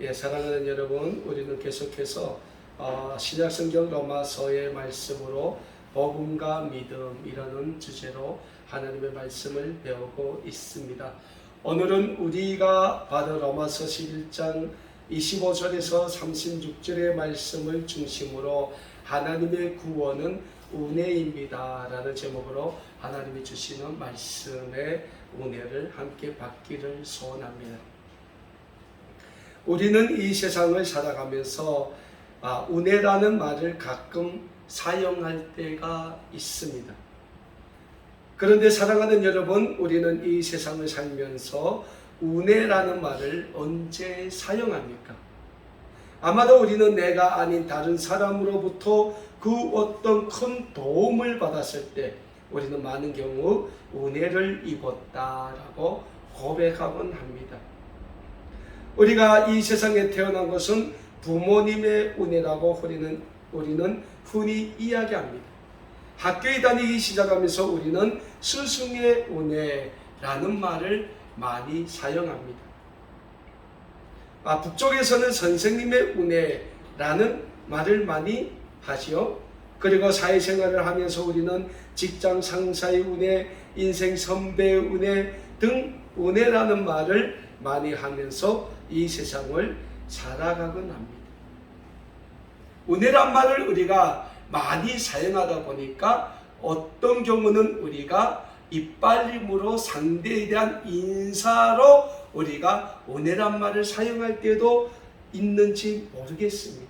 예, 사랑하는 여러분, 우리는 계속해서 어, 신약성경 로마서의 말씀으로 복음과 믿음이라는 주제로 하나님의 말씀을 배우고 있습니다. 오늘은 우리가 받은 로마서 11장 25절에서 36절의 말씀을 중심으로 하나님의 구원은 은혜입니다. 라는 제목으로 하나님이 주시는 말씀의 은혜를 함께 받기를 소원합니다. 우리는 이 세상을 살아가면서 아, 은혜라는 말을 가끔 사용할 때가 있습니다. 그런데 사랑하는 여러분, 우리는 이 세상을 살면서 은혜라는 말을 언제 사용합니까? 아마도 우리는 내가 아닌 다른 사람으로부터 그 어떤 큰 도움을 받았을 때 우리는 많은 경우 은혜를 입었다라고 고백하곤 합니다. 우리가 이 세상에 태어난 것은 부모님의 은혜라고 우리는, 우리는 흔히 이야기합니다. 학교에 다니기 시작하면서 우리는 스승의 은혜라는 말을 많이 사용합니다. 아, 북쪽에서는 선생님의 은혜라는 말을 많이 하지요. 그리고 사회생활을 하면서 우리는 직장 상사의 은혜, 인생 선배의 은혜 등 은혜라는 말을 많이 하면서 이 세상을 살아가곤 합니다. 은혜란 말을 우리가 많이 사용하다 보니까 어떤 경우는 우리가 이빨림으로 상대에 대한 인사로 우리가 은혜란 말을 사용할 때도 있는지 모르겠습니다.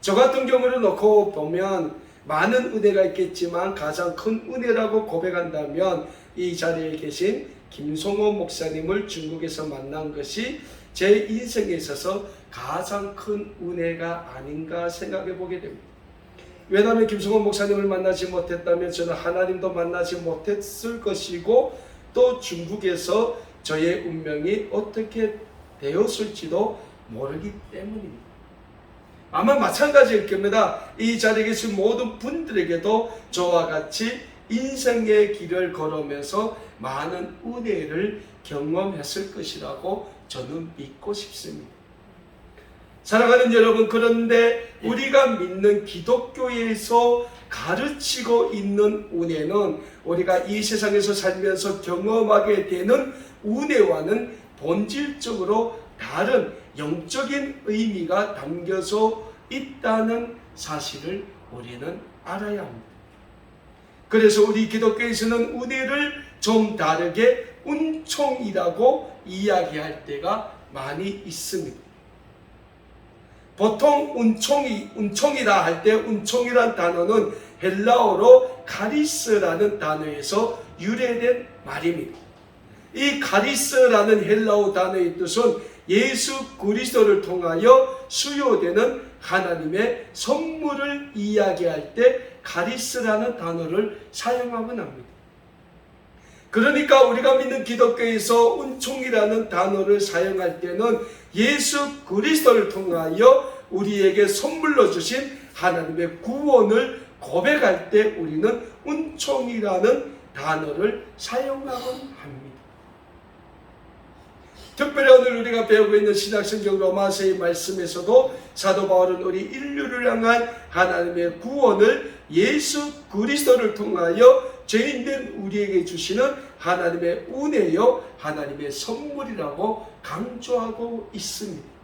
저 같은 경우를 놓고 보면 많은 은혜가 있겠지만 가장 큰 은혜라고 고백한다면 이 자리에 계신 김성호 목사님을 중국에서 만난 것이 제 인생에 있어서 가장 큰 은혜가 아닌가 생각해 보게 됩니다. 왜냐하면 김성호 목사님을 만나지 못했다면 저는 하나님도 만나지 못했을 것이고 또 중국에서 저의 운명이 어떻게 되었을지도 모르기 때문입니다. 아마 마찬가지일 겁니다. 이 자리에 계신 모든 분들에게도 저와 같이 인생의 길을 걸으면서 많은 은혜를 경험했을 것이라고 저는 믿고 싶습니다. 사랑하는 여러분, 그런데 우리가 믿는 기독교에서 가르치고 있는 은혜는 우리가 이 세상에서 살면서 경험하게 되는 은혜와는 본질적으로 다른 영적인 의미가 담겨져 있다는 사실을 우리는 알아야 합니다. 그래서 우리 기독교에서는 은혜를 좀 다르게 은총이라고 이야기할 때가 많이 있습니다. 보통 은총이 은총이라 할때 은총이란 단어는 헬라어로 카리스라는 단어에서 유래된 말입니다. 이 카리스라는 헬라어 단어의 뜻은 예수 그리스도를 통하여 수요되는 하나님의 선물을 이야기할 때 카리스라는 단어를 사용하곤 합니다. 그러니까 우리가 믿는 기독교에서 은총이라는 단어를 사용할 때는 예수 그리스도를 통하여 우리에게 선물로 주신 하나님의 구원을 고백할 때 우리는 은총이라는 단어를 사용하곤 합니다. 특별히 오늘 우리가 배우고 있는 신약성경 로마서의 말씀에서도 사도 바울은 우리 인류를 향한 하나님의 구원을 예수 그리스도를 통하여 죄인된 우리에게 주시는 하나님의 은혜요 하나님의 선물이라고 강조하고 있습니다.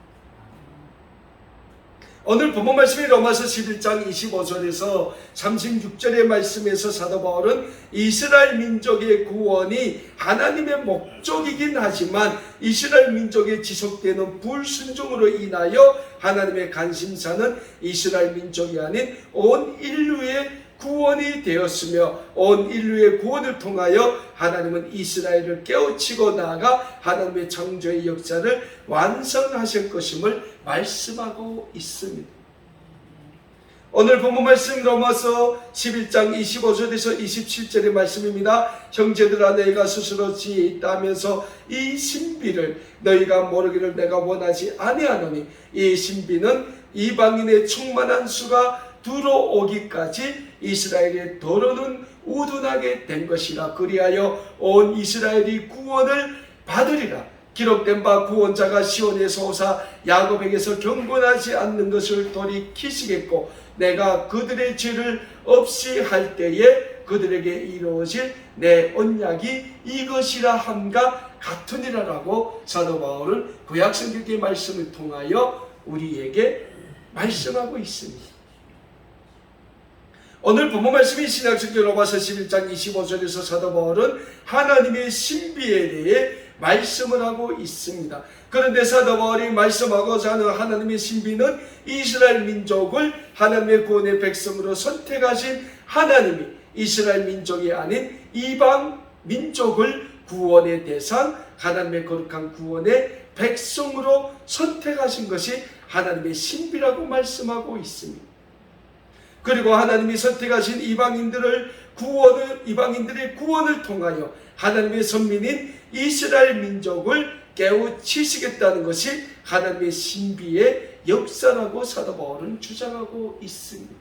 오늘 본문 말씀이 로마서 11장 25절에서 36절의 말씀에서 사도 바울은 이스라엘 민족의 구원이 하나님의 목적이긴 하지만 이스라엘 민족의 지속되는 불순종으로 인하여 하나님의 관심사는 이스라엘 민족이 아닌 온 인류의 구원이 되었으며 온 인류의 구원을 통하여 하나님은 이스라엘을 깨우치고 나아가 하나님의 창조의 역사를 완성하실 것임을 말씀하고 있습니다. 오늘 본문 말씀 로마서 11장 25절에서 27절의 말씀입니다. 형제들아 너희가 스스로 지혜 있다면서 이 신비를 너희가 모르기를 내가 원하지 아니하노니 이 신비는 이방인의 충만한 수가 들어오기까지 이스라엘의 도로는 우둔하게 된 것이라 그리하여 온 이스라엘이 구원을 받으리라 기록된 바 구원자가 시온에서 오사 야곱에게서 경건하지 않는 것을 돌이키시겠고 내가 그들의 죄를 없이 할 때에 그들에게 이루어질 내 언약이 이것이라 함과 같으니라라고 사도 바울은 구약 성경의 말씀을 통하여 우리에게 말씀하고 있습니다. 오늘 본문 말씀이 신약성경 로마서 11장 25절에서 사도 바울은 하나님의 신비에 대해 말씀을 하고 있습니다. 그런데 사도 바울이 말씀하고자 하는 하나님의 신비는 이스라엘 민족을 하나님의 구원의 백성으로 선택하신 하나님이 이스라엘 민족이 아닌 이방 민족을 구원의 대상, 하나님의 거룩한 구원의 백성으로 선택하신 것이 하나님의 신비라고 말씀하고 있습니다. 그리고 하나님이 선택하신 이방인들을 구원을 이방인들의 구원을 통하여 하나님의 선민인 이스라엘 민족을 깨우치시겠다는 것이 하나님의 신비의 역사라고 사도 바울은 주장하고 있습니다.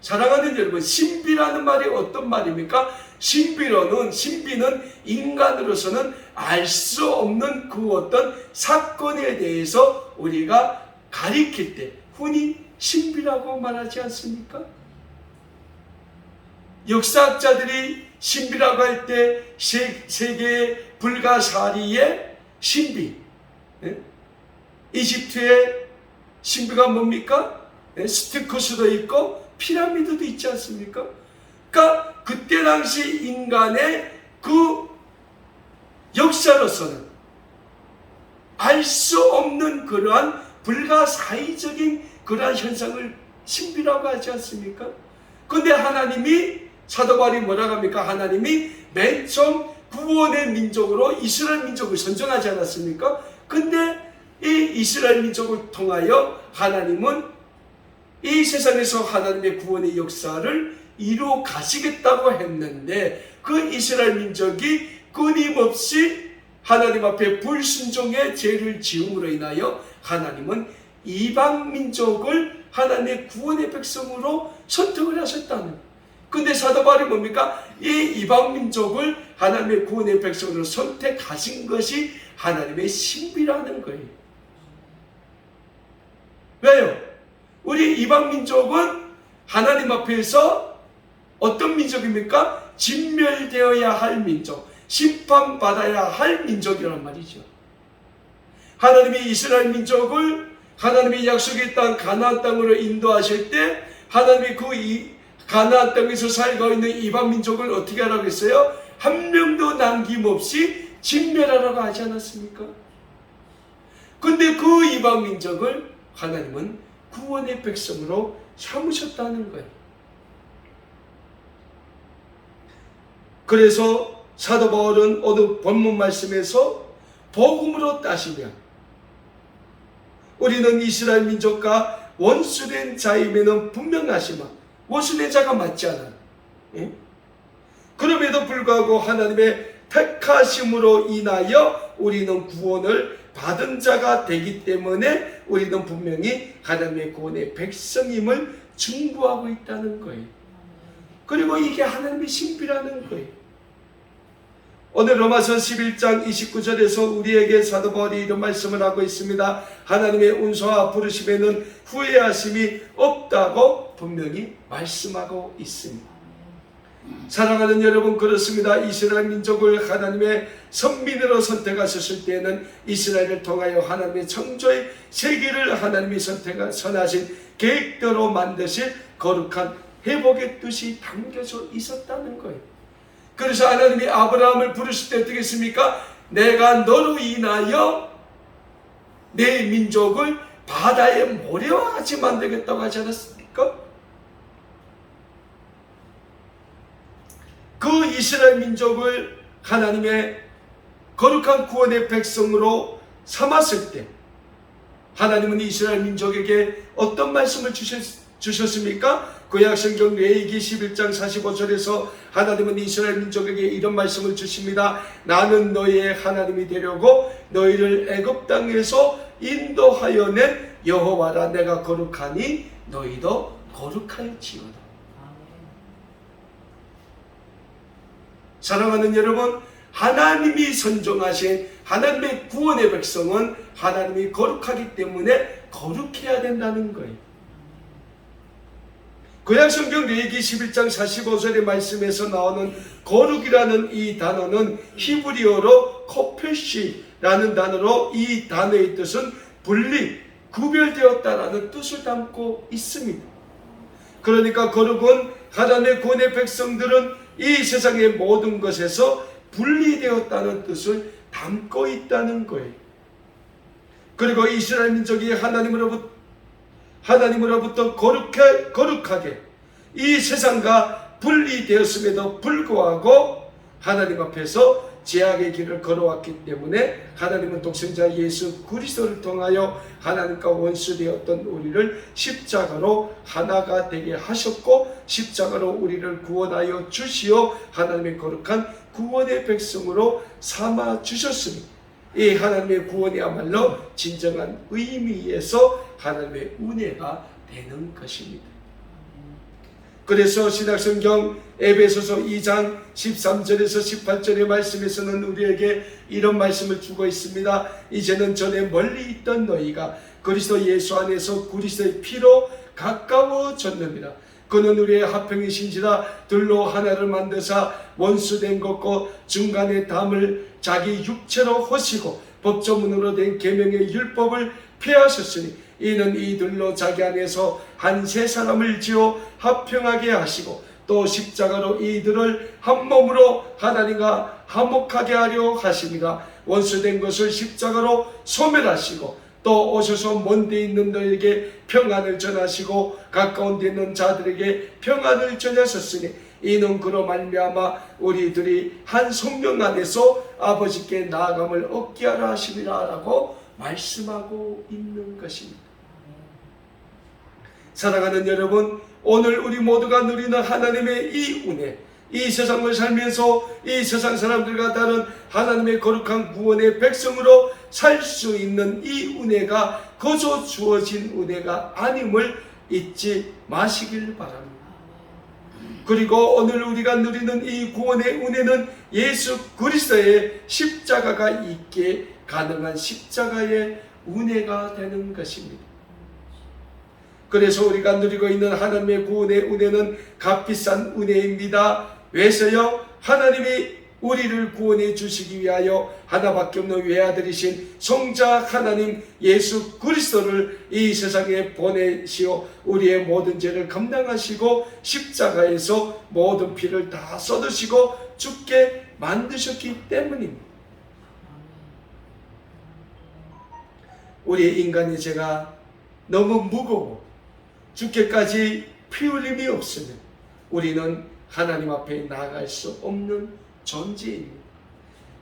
사랑하는 여러분, 신비라는 말이 어떤 말입니까? 신비로는 신비는 인간으로서는 알 수 없는 그 어떤 사건에 대해서 우리가 가리킬 때 흔히 신비라고 말하지 않습니까? 역사학자들이 신비라고 할 때 세계의 불가사리의 신비, 예? 이집트의 신비가 뭡니까? 예? 스티커스도 있고 피라미드도 있지 않습니까? 그러니까 그때 당시 인간의 그 역사로서는 알 수 없는 그러한 불가사의적인 그러한 현상을 신비라고 하지 않습니까? 근데 하나님이 사도 바울이 뭐라고 합니까? 하나님이 맨 처음 구원의 민족으로 이스라엘 민족을 선정하지 않았습니까? 근데 이 이스라엘 민족을 통하여 하나님은 이 세상에서 하나님의 구원의 역사를 이루어 가시겠다고 했는데 그 이스라엘 민족이 끊임없이 하나님 앞에 불순종의 죄를 지음으로 인하여 하나님은 이방 민족을 하나님의 구원의 백성으로 선택을 하셨다는 근데 사도 바울이 뭡니까? 이 이방 민족을 하나님의 구원의 백성으로 선택하신 것이 하나님의 신비라는 거예요. 왜요? 우리 이방 민족은 하나님 앞에서 어떤 민족입니까? 진멸되어야 할 민족, 심판받아야 할 민족이란 말이죠. 하나님이 이스라엘 민족을 하나님이 약속의 땅 가나안 땅으로 인도하실 때 하나님이 그 이, 가나안 땅에서 살고 있는 이방 민족을 어떻게 하라고 했어요? 한 명도 남김없이 진멸하라고 하지 않았습니까? 근데 그 이방 민족을 하나님은 구원의 백성으로 삼으셨다는 거예요. 그래서 사도 바울은 어느 본문 말씀에서 복음으로 따시면 우리는 이스라엘 민족과 원수된 자임에는 분명하지만 원수된 자가 맞지 않아요. 예? 그럼에도 불구하고 하나님의 택하심으로 인하여 우리는 구원을 받은 자가 되기 때문에 우리는 분명히 하나님의 구원의 백성임을 증거하고 있다는 거예요. 그리고 이게 하나님의 신비라는 거예요. 오늘 로마서 11장 29절에서 우리에게 사도 바울이 이런 말씀을 하고 있습니다. 하나님의 운수와 부르심에는 후회하심이 없다고 분명히 말씀하고 있습니다. 사랑하는 여러분 그렇습니다. 이스라엘 민족을 하나님의 선민으로 선택하셨을 때에는 이스라엘을 통하여 하나님의 창조의 세계를 하나님이 선택한 선하신 계획대로 만드실 거룩한 회복의 뜻이 담겨져 있었다는 거예요. 그래서 하나님이 아브라함을 부르실 때 어떻게 했습니까? 내가 너로 인하여 내 민족을 바다의 모래와 같이 만들겠다고 하지 않았습니까? 그 이스라엘 민족을 하나님의 거룩한 구원의 백성으로 삼았을 때 하나님은 이스라엘 민족에게 어떤 말씀을 주셨, 주셨습니까? 구약성경 레이기 11장 45절에서 하나님은 이스라엘 민족에게 이런 말씀을 주십니다. 나는 너희의 하나님이 되려고 너희를 애굽 땅에서 인도하여 낸 여호와라 내가 거룩하니 너희도 거룩할지어다. 사랑하는 여러분, 하나님이 선정하신 하나님의 구원의 백성은 하나님이 거룩하기 때문에 거룩해야 된다는 거예요. 구약성경 레기 11장 45절의 말씀에서 나오는 거룩이라는 이 단어는 히브리어로 코페시라는 단어로 이 단어의 뜻은 분리, 구별되었다라는 뜻을 담고 있습니다. 그러니까 거룩은 하나님의 구원의 백성들은 이 세상의 모든 것에서 분리되었다는 뜻을 담고 있다는 거예요. 그리고 이스라엘 민족이 하나님으로부터 하나님으로부터 거룩해, 거룩하게 이 세상과 분리되었음에도 불구하고 하나님 앞에서 제약의 길을 걸어왔기 때문에 하나님은 독생자 예수 그리스도를 통하여 하나님과 원수되었던 우리를 십자가로 하나가 되게 하셨고 십자가로 우리를 구원하여 주시어 하나님의 거룩한 구원의 백성으로 삼아 주셨으니 이 하나님의 구원이야말로 진정한 의미에서 하나님의 은혜가 되는 것입니다. 그래서 신약성경 에베소서 2장 13절에서 18절의 말씀에서는 우리에게 이런 말씀을 주고 있습니다. 이제는 전에 멀리 있던 너희가 그리스도 예수 안에서 그리스도의 피로 가까워졌느니라. 그는 우리의 합평이신지라 둘로 하나를 만드사 원수된 것과 중간에 담을 자기 육체로 허시고 법조문으로 된 계명의 율법을 폐하셨으니 이는 이들로 자기 안에서 한 세 사람을 지어 합평하게 하시고 또 십자가로 이들을 한 몸으로 하나님과 화목하게 하려 하십니다. 원수된 것을 십자가로 소멸하시고 또 오셔서 먼 데 있는 너에게 평안을 전하시고 가까운 데 있는 자들에게 평안을 전하셨으니 이는 그로 말미암아 우리들이 한 성령 안에서 아버지께 나아감을 얻게 하라 하심이라라고 말씀하고 있는 것입니다. 사랑하는 여러분, 오늘 우리 모두가 누리는 하나님의 이 은혜, 이 세상을 살면서 이 세상 사람들과 다른 하나님의 거룩한 구원의 백성으로 살 수 있는 이 은혜가 거저 주어진 은혜가 아님을 잊지 마시길 바랍니다. 그리고 오늘 우리가 누리는 이 구원의 은혜는 예수 그리스도의 십자가가 있게 가능한 십자가의 은혜가 되는 것입니다. 그래서 우리가 누리고 있는 하나님의 구원의 은혜는 값비싼 은혜입니다. 왜서요? 하나님이 우리를 구원해 주시기 위하여 하나밖에 없는 외아들이신 성자 하나님 예수 그리스도를 이 세상에 보내시어 우리의 모든 죄를 감당하시고 십자가에서 모든 피를 다 쏟으시고 죽게 만드셨기 때문입니다. 우리 인간의 죄가 너무 무거워 죽게까지 피 흘림이 없으면 우리는 하나님 앞에 나아갈 수 없는 존재입니다.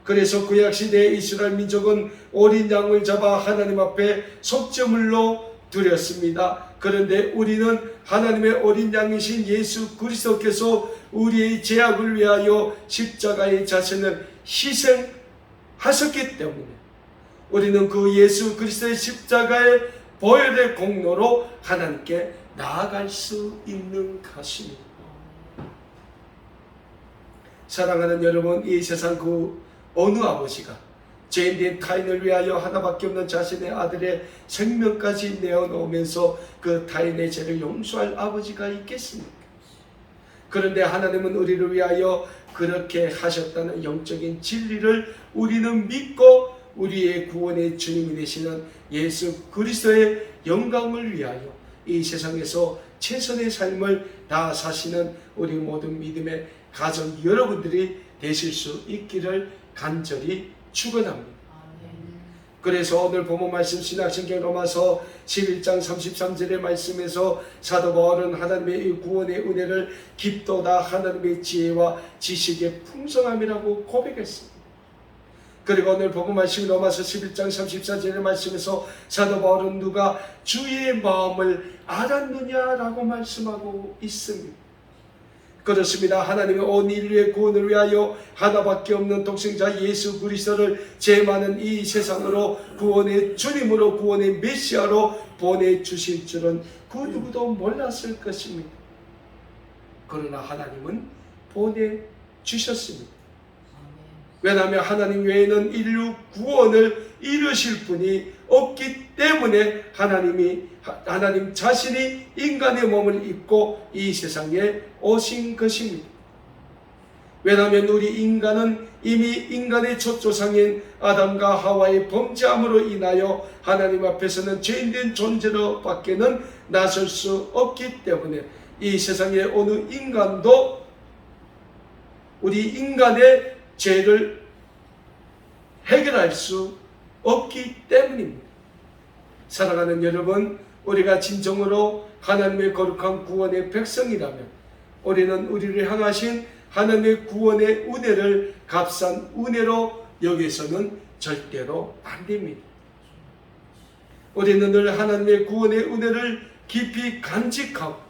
그래서 구약 시대 이스라엘 민족은 어린 양을 잡아 하나님 앞에 속죄물로 드렸습니다. 그런데 우리는 하나님의 어린 양이신 예수 그리스도께서 우리의 죄악을 위하여 십자가의 자신을 희생하셨기 때문에 우리는 그 예수 그리스도의 십자가의 보혈의 공로로 하나님께 나아갈 수 있는 것입니다. 사랑하는 여러분, 이 세상 그 어느 아버지가 죄인된 타인을 위하여 하나밖에 없는 자신의 아들의 생명까지 내어놓으면서 그 타인의 죄를 용서할 아버지가 있겠습니까? 그런데 하나님은 우리를 위하여 그렇게 하셨다는 영적인 진리를 우리는 믿고 우리의 구원의 주님이 되시는 예수 그리스도의 영광을 위하여 이 세상에서 최선의 삶을 다 사시는 우리 모든 믿음의 가정 여러분들이 되실 수 있기를 간절히 축원합니다. 그래서 오늘 본문 말씀 신학신경 로마서 11장 33절의 말씀에서 사도 바울은 하나님의 이 구원의 은혜를 깊도다 하나님의 지혜와 지식의 풍성함이라고 고백했습니다. 그리고 오늘 복음 말씀 로마서 11장 34절의 말씀에서 사도 바울은 누가 주의 마음을 알았느냐라고 말씀하고 있습니다. 그렇습니다. 하나님의 온 인류의 구원을 위하여 하나밖에 없는 독생자 예수 그리스도를 죄 많은 이 세상으로 구원의 주님으로 구원의 메시아로 보내주실 줄은 그 누구도 몰랐을 것입니다. 그러나 하나님은 보내주셨습니다. 왜냐하면 하나님 외에는 인류 구원을 이루실 분이 없기 때문에 하나님이 하- 하나님 자신이 인간의 몸을 입고 이 세상에 오신 것입니다. 왜냐하면 우리 인간은 이미 인간의 첫 조상인 아담과 하와의 범죄함으로 인하여 하나님 앞에서는 죄인된 존재로 밖에는 나설 수 없기 때문에 이 세상의 어느 인간도 우리 인간의 죄를 해결할 수 없기 때문입니다. 사랑하는 여러분, 우리가 진정으로 하나님의 거룩한 구원의 백성이라면 우리는 우리를 향하신 하나님의 구원의 은혜를 값싼 은혜로 여기서는 절대로 안 됩니다. 우리는 늘 하나님의 구원의 은혜를 깊이 간직하고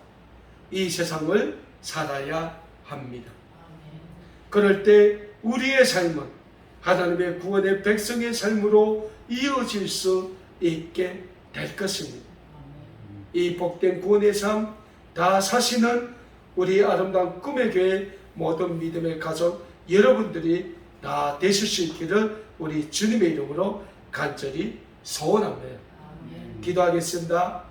이 세상을 살아야 합니다. 그럴 때 우리의 삶은 하나님의 구원의 백성의 삶으로 이어질 수 있게 될 것입니다. 이 복된 구원의 삶 다 사시는 우리 아름다운 꿈의 교회 모든 믿음의 가족 여러분들이 다 되실 수 있기를 우리 주님의 이름으로 간절히 소원합니다. 기도하겠습니다.